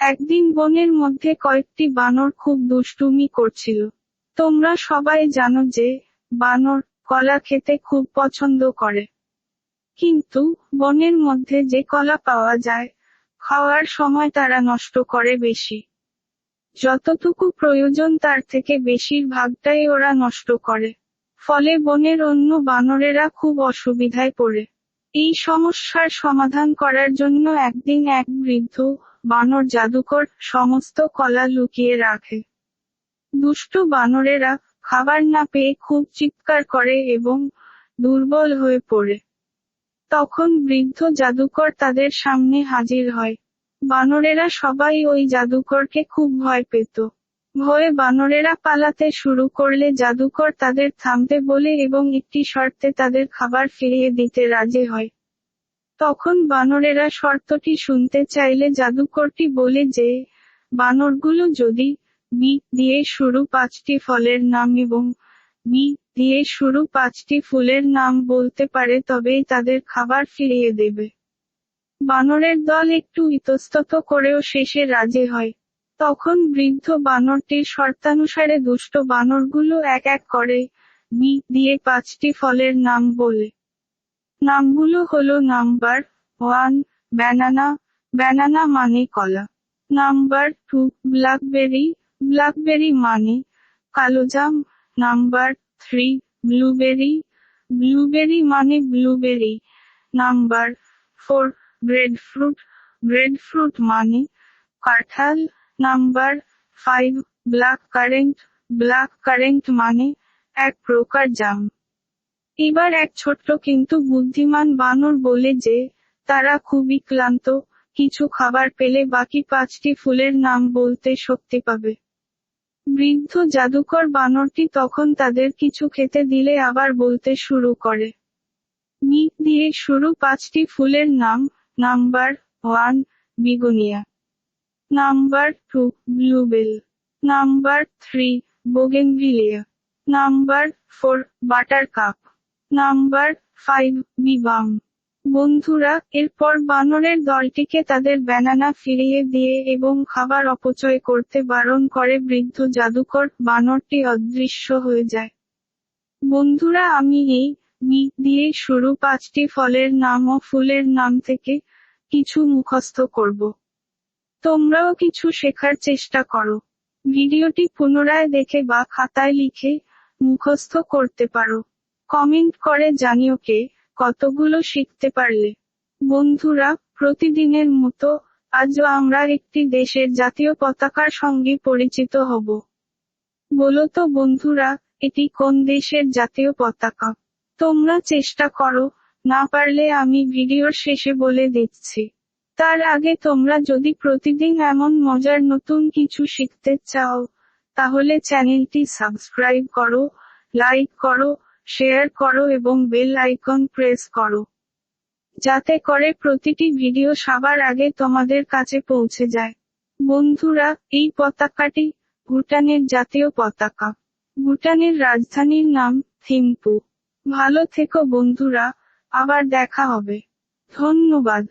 একদিন বনের মধ্যে কয়েকটি বানর খুব দুষ্টুমি করছিল। তোমরা সবাই জানো যে, বানর কলা খেতে খুব পছন্দ করে। কিন্তু, বনের মধ্যে যে কলা পাওয়া যায়, খাওয়ার সময় তারা নষ্ট করে বেশি। যতটুকু প্রয়োজন তার থেকে বেশির ভাগটাই ওরা নষ্ট করে। ফলে বনের অন্য বানরেরা খুব অসুবিধায় পড়ে। এই সমস্যার সমাধান করার জন্য একদিন এক বৃদ্ধ বানর জাদুকর সমস্ত কলা লুকিয়ে রাখে। দুষ্ট বানরেরা খাবার না পেয়ে খুব চিৎকার করে এবং দুর্বল হয়ে পড়ে। তখন বৃদ্ধ জাদুকর তাদের সামনে হাজির হয়। বানরেরা সবাই ওই জাদুকরকে খুব ভয় পেত। ভয়ে বানরেরা পালাতে শুরু করলে জাদুকর তাদের থামতে বলে এবং একটি শর্তে তাদের খাবার ফিরিয়ে দিতে রাজি হয়। তখন বানরেরা শর্তটি শুনতে চাইলে জাদুকরটি বলে যে, বানরগুলো যদি বি দিয়ে শুরু পাঁচটি ফলের নাম এবং বি দিয়ে শুরু পাঁচটি ফুলের নাম বলতে পারে তবেই তাদের খাবার ফিরিয়ে দেবে। বানরের দল একটু ইতস্তত করেও শেষে রাজি হয়। তখন বৃদ্ধ বানরটির শর্তানুসারে দুষ্ট বানরগুলো এক এক করে বি দিয়ে পাঁচটি ফলের নাম বলে। নামগুলো হলো নাম্বার ওয়ান, ব্যানানা ব্যানানা মানে কলা। নাম্বার টু, ব্ল্যাকবেরি ব্ল্যাকবেরি মানে কালোজাম। নাম্বার থ্রি, ব্লুবেরি ব্লুবেরি মানে blueberry. Number four bread fruit bread fruit মানে কাঁঠাল। Number five, black currant black currant মানে এক প্রকার জাম। এবার এক ছোট্ট কিন্তু বুদ্ধিমান বানর বলে যে, তারা খুবই ক্লান্ত, কিছু খাবার পেলে বাকি পাঁচটি ফুলের নাম বলতে শক্তি পাবে। বৃদ্ধ জাদুকর বানরটি তখন তাদের কিছু খেতে দিলে আবার বলতে শুরু করে। মি দিয়ে শুরু পাঁচটি ফুলের নাম, number one, begonia. Number two, bluebell. Number three, bougainvillea. Number four buttercup number five বিবাম। বন্ধুরা, এরপর বানরের দলটিকে তাদের ব্যানানা ফিরিয়ে দিয়ে এবং খাবার অপচয় করতে বারণ করে বৃদ্ধ জাদুকর, বানরটি অদৃশ্য হয়ে যায়। বন্ধুরা, আমি এই বি দিয়ে শুরু পাঁচটি ফলের নাম ও ফুলের নাম থেকে কিছু মুখস্থ করব। তোমরাও কিছু শেখার চেষ্টা করো। ভিডিওটি পুনরায় দেখে বা খাতায় লিখে মুখস্থ করতে পারো। কমেন্ট করে জানিও কে কতগুলো শিখতে পারলে। বন্ধুরা, প্রতিদিনের মতো আজও আমরা একটি দেশের জাতীয় পতাকার সঙ্গে পরিচিত হব। বলো তো বন্ধুরা, এটি কোন দেশের জাতীয় পতাকা? তোমরা চেষ্টা করো, না পারলে আমি ভিডিওর শেষে বলে দিচ্ছি। তার আগে তোমরা যদি প্রতিদিন এমন মজার নতুন কিছু শিখতে চাও, তাহলে চ্যানেলটি সাবস্ক্রাইব করো, লাইক করো শেয়ার করো এবং বেল আইকন প্রেস করো। যাতে করে প্রতিটি ভিডিও সবার আগে তোমাদের কাছে পৌঁছে যায়। বন্ধুরা, এই পতাকাটি ভুটানের জাতীয় পতাকা। ভুটানের রাজধানীর নাম থিম্পু। ভালো থেকো বন্ধুরা, আবার দেখা হবে। ধন্যবাদ।